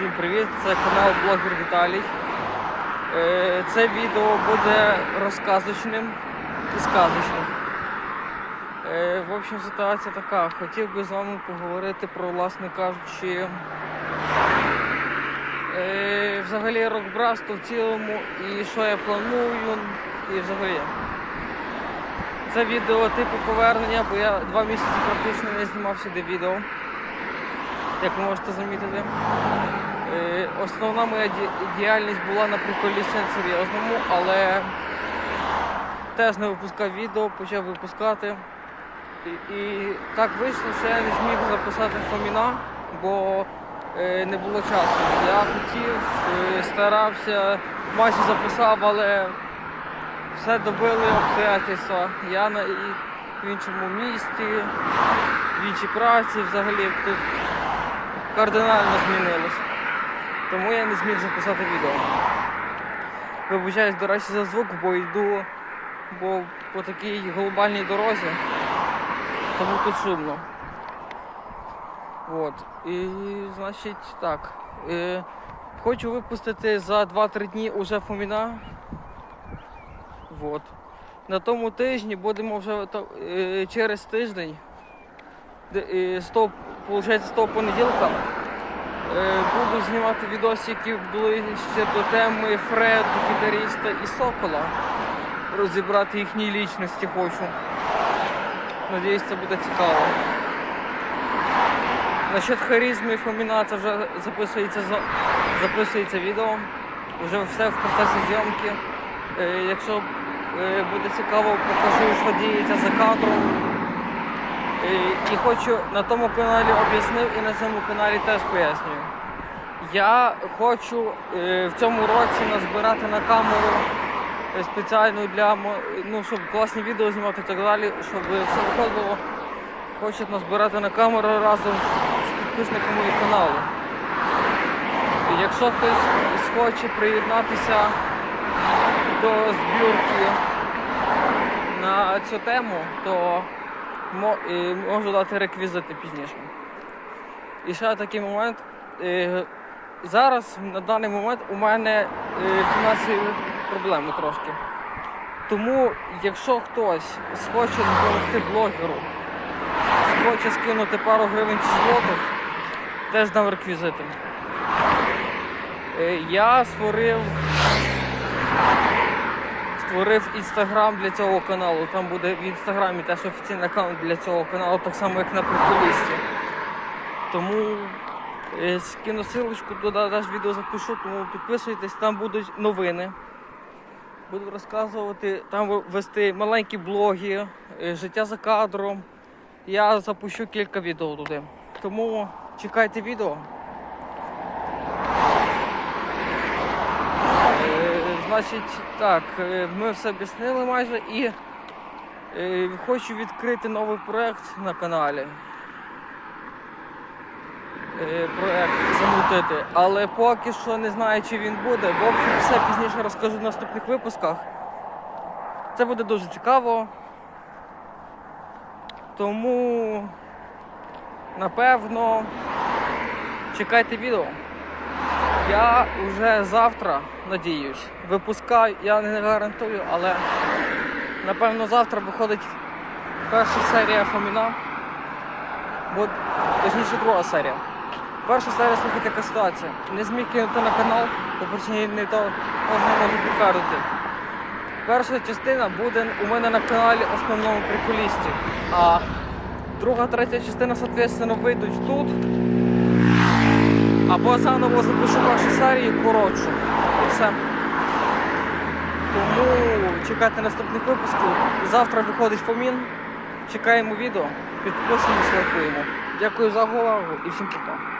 Всім привіт! Це канал Блогер Віталій. Е, Це відео буде розказочним і сказочним. Е, В общем, ситуація така. Хотів би з вами поговорити про, власне кажучи, е, взагалі рок-братство в цілому і що я планую, і взагалі. Це відео типу повернення, бо я два місяці практично не знімав сюди відео як ви можете замітити. Е, Основна моя діяльність була на приколі серйозному, але теж не випускав відео, почав випускати. І, і так вийшло, що я не зміг записати Фоміна, бо е, не було часу. Я хотів, е, старався, майже записав, але все добили обстоятельства. Я на, і в іншому місті, в іншій праці взагалі тут кардинально змінилось. Тому я не зміг записати відео. Вибачаюсь, до речі, за звук, бо йду бо по такій глобальній дорозі, тому тут шумно. От. І значить так. Е, хочу випустити за 2-3 дні уже Фоміна. От. На тому тижні будемо вже е, через тиждень де- е, з того, з понеділка буду знімати відоси, які були ще до теми Фред, гітаріста і Сокола. Розібрати їхні лічності хочу. Надіюсь, це буде цікаво. Насчет харизми і Фоміна це вже записується, записується відео. Вже все в процесі зйомки. Е, якщо е, буде цікаво, покажу, що діється за кадром. Е, І хочу на тому каналі об'яснив і на цьому каналі теж пояснюю. Я хочу е, в цьому році назбирати на камеру е, спеціальну для ну, щоб класні відео знімати і так далі, щоб все виходило. Хочу назбирати на камеру разом з підписниками каналу. Якщо хтось схоче приєднатися до збірки на цю тему, то можу дати реквізити пізніше. І ще такий момент. е, Зараз на даний момент у мене е, фінансові проблеми трошки. Тому, якщо хтось схоче допомогти блогеру, схоче скинути пару гривень чи злотих, теж дам реквізити. Е, Я створив створив інстаграм для цього каналу. Там буде в інстаграмі теж офіційний аккаунт для цього каналу, так само як на приколісті. Тому е, скину силочку, туди теж відео запишу, тому підписуйтесь, там будуть новини. Буду розказувати, там вести маленькі блоги, е, життя за кадром. Я запущу кілька відео туди. Тому чекайте відео. Значить, так, е, ми все об'яснили майже і е, хочу відкрити новий проєкт на каналі. Е, Проєкт замутити. Але поки що не знаю, чи він буде. В общем, все пізніше розкажу в наступних випусках. Це буде дуже цікаво. Тому напевно чекайте відео. Я вже завтра, надіюсь, випускаю, я не гарантую, але напевно завтра виходить перша серія Фоміна. Бо точніше друга серія. Перша серія слухайте яка ситуація. Не зміг кинути на канал, по причині не то можна можу підтвердити. Перша частина буде у мене на каналі основному приколісті. А друга, третя частина, соответственно, вийдуть тут. Або заново запишу першу серію коротшу. І все. Тому чекайте наступних випусків. Завтра виходить Фомін. Чекаємо відео, підписуємося, лайкуємо. Дякую за увагу і всім пока.